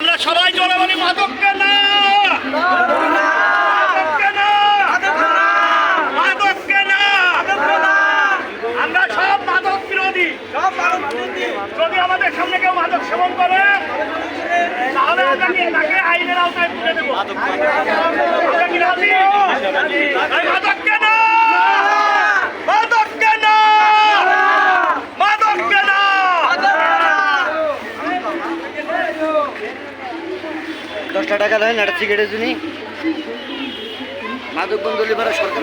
আমরা সবাই জোরে বলি মাদককে না। আমরা সব মাদক বিরোধী। যদি আমাদের সামনে কেউ মাদক সেবন করে তাহলে তাকে আইনের আওতায় তুলে দেবো আমরা কি রাজি? এই মাদককে না মাদককে না মাদককে না দশটা টাকা দেন একটা সিগারেটের জন্য। মাদক বন্ধ হলে সরকার